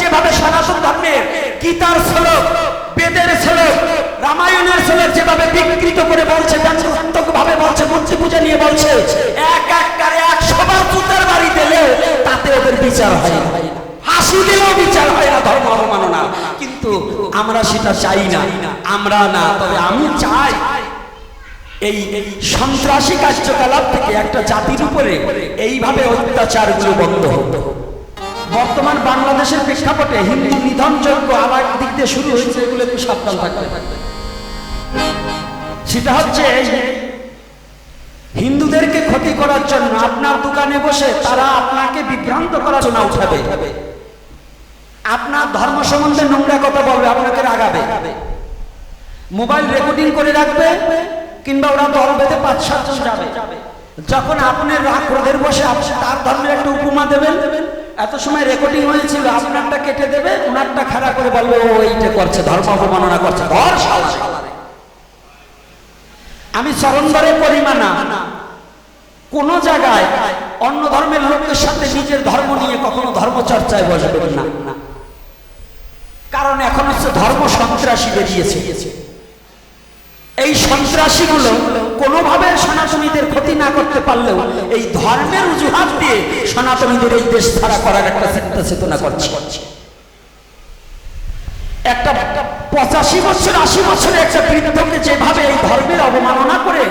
যেভাবে সনাতন ধর্মের গীতার শ্লোক, বেদের শ্লোক, রামায়ণের শ্লোক যেভাবে বিকৃত করে বলছে ভাবে বলছে, মূর্তি পূজা নিয়ে বলছে, এক এক কারে একশো বার জুতার বাড়ি দিলে তাতে ওদের বিচার হয় না। হাসি দিলেও বিচার হয় না ধর্ম অবমাননা। কিন্তু আমরা সেটা চাই না, আমরা না, তবে আমি চাই এই এই সন্ত্রাসী কার্যকলাপ থেকে একটা জাতির উপরে এইভাবে অত্যাচারগুলো বন্ধ হতো বর্তমান বাংলাদেশের প্রেক্ষাপটে হিন্দু নিধনযোগ্য আবার দিক দিয়ে শুরু হয়েছে এগুলো একটু সাবধান থাকতে সেটা হচ্ছে হিন্দুদেরকে ক্ষতি করার জন্য আপনার দোকানে বসে তারা আপনাকে বিভ্রান্ত করার জন্য উঠাবে। আপনার ধর্ম সম্বন্ধে নোংরা কথা বলবে, আপনাকে রাগাবে। মোবাইল রেকর্ডিং করে রাখবে কিংবা ওরা দল বেঁধে পাঁচ সাতজন যাবে। যখন আপনি রাগ, ক্রোধের বসে তার ধর্মের একটা উপমা দেবেন এত সময় রেকর্ডিং হয়েছিল, আপনারটা কেটে দেবে ওনারটা খারাপ করে বলবে, ও, এইটা করছে ধর্ম অবমাননা করছে। আমি চরণধরে পরিমাণা, কোন জায়গায় অন্য ধর্মের লোকের সাথে নিজের ধর্ম নিয়ে কখনো ধর্ম চর্চায় বসবেন না কারণ এখন হচ্ছে ধর্ম সন্ত্রাসী বেরিয়েছে এই সন্ত্রাসীগুলো কোনোভাবে সনাতনীদের ক্ষতি না করতে পারলেও এই ধর্মের অজুহাত দিয়ে সনাতনীদের এই দেশ ছাড়া করার একটা চিন্তা চেতনা করছে। একটা পঁচাশি বছর, আশি বছরের একটা বৃদ্ধকে যেভাবে এই ধর্মের অবমাননা করে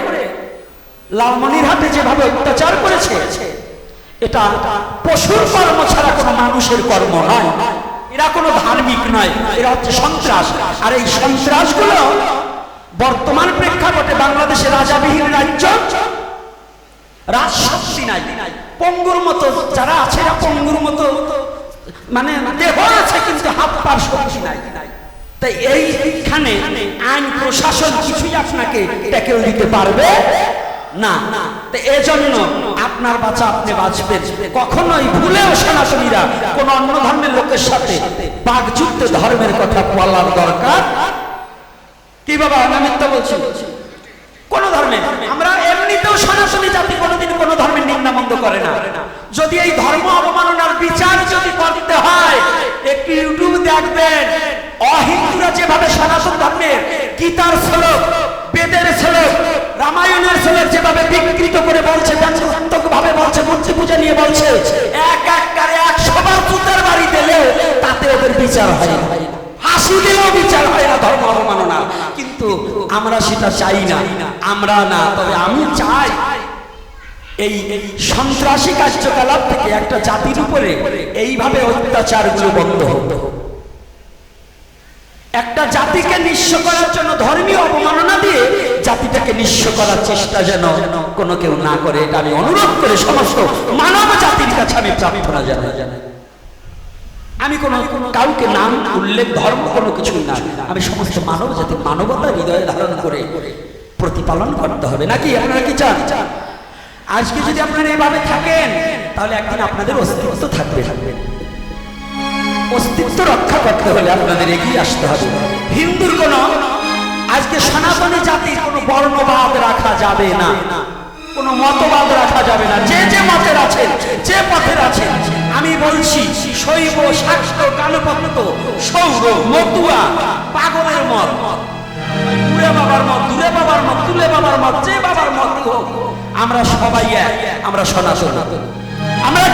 লালমনির হাতে যেভাবে অত্যাচার করেছে, এটা পশুর কর্ম ছাড়া কোনো মানুষের কর্ম নয়। এরা কোনো ধার্মিক নয়, এরা হচ্ছে সন্ত্রাস। আর এই সন্ত্রাসগুলো বর্তমান প্রেক্ষাপটে বাংলাদেশের রাজাবিহীন রাজ্য। রাজশক্তি নাই। পঙ্গুর মতো যারা আছে পঙ্গুর মতো মানে দেহ আছে, কিন্তু হাত পার শক্তি নাই। তাই এইখানে আইন, প্রশাসন কিছুই আপনাকে দিতে পারবে না। এজন্য আপনার বাঁচা আপনি বাঁচবেন। কখনোই ভুলেও সনাতনীরা কোন অন্য ধর্মের লোকের সাথে বাগযুক্ত ধর্মের কথা বলার দরকার। কি বাবা, আমি মিথ্যা বলছি কোন ধর্মে আমরা এমনিতেও সনাতনী জাতি কোনোদিন কোন নিন্দামন্দ করে না। যদি এই ধর্ম অবমাননার বিচার যদি করতে হয়, একটু ইউটিউব দেখবেন অহিন্দুরা যেভাবে সনাতন ধর্মের গীতার শ্লোক, বেদের শ্লোক, রামায়ণের শ্লোক যেভাবে বিকৃত করে বলছে ব্যঙ্গাত্মক ভাবে বলছে, মূর্তি পূজা নিয়ে বলছে, এক এক কারে এক সবার জুতার বাড়ি দিলে তাতে ওদের বিচার হয় না। হাসি দিলেও বিচার হয় না ধর্ম অবমাননা কিন্তু আমরা সেটা চাই না। আমরা না, তবে আমি চাই এই সন্ত্রাসী কার্যকলাপ থেকে একটা জাতির উপরে এইভাবে অত্যাচারগুলো বন্ধ হতো একটা জাতিকে নিঃস্ব করার জন্য ধর্মীয় অবমাননা দিয়ে জাতিটাকে নিঃস্ব করার চেষ্টা যেন কোনো কেউ না করে, এটা আমি অনুরোধ করে সমস্ত মানব জাতির কাছে আমি প্রার্থনা জানাই। আমি কোনো কাউকে নাম, উল্লেখ, ধর্ম কোনো কিছুই না। আমি সমস্ত মানব জাতি মানবতা হৃদয়ে ধারণ করে প্রতিপালন করতে হবে। নাকি আপনারা কি চান? আজকে যদি আপনারা এভাবে থাকেন, তাহলে একদিন আপনাদের অস্তিত্ব থাকবে। থাকবে অস্তিত্ব রক্ষা করতে হলে আপনাদের এগিয়ে আসতে হবে। হিন্দুর কোন আজকে সনাতনী জাতির কোনো বর্ণবাদ রাখা যাবে না। কোনো মতবাদ রাখা যাবে না। যে যে মতের আছেন যে পথের আছেন আমি বলছি, শৈব, শাক্ত কালপত্ত সৌর, মতুয়া, পাগলের মত দূরে বাবার মত, দূরে বাবার মত, তুলে বাবার মত, যে বাবার মত হোক আমরা সবাই এক আমরা সনাতন। আমরা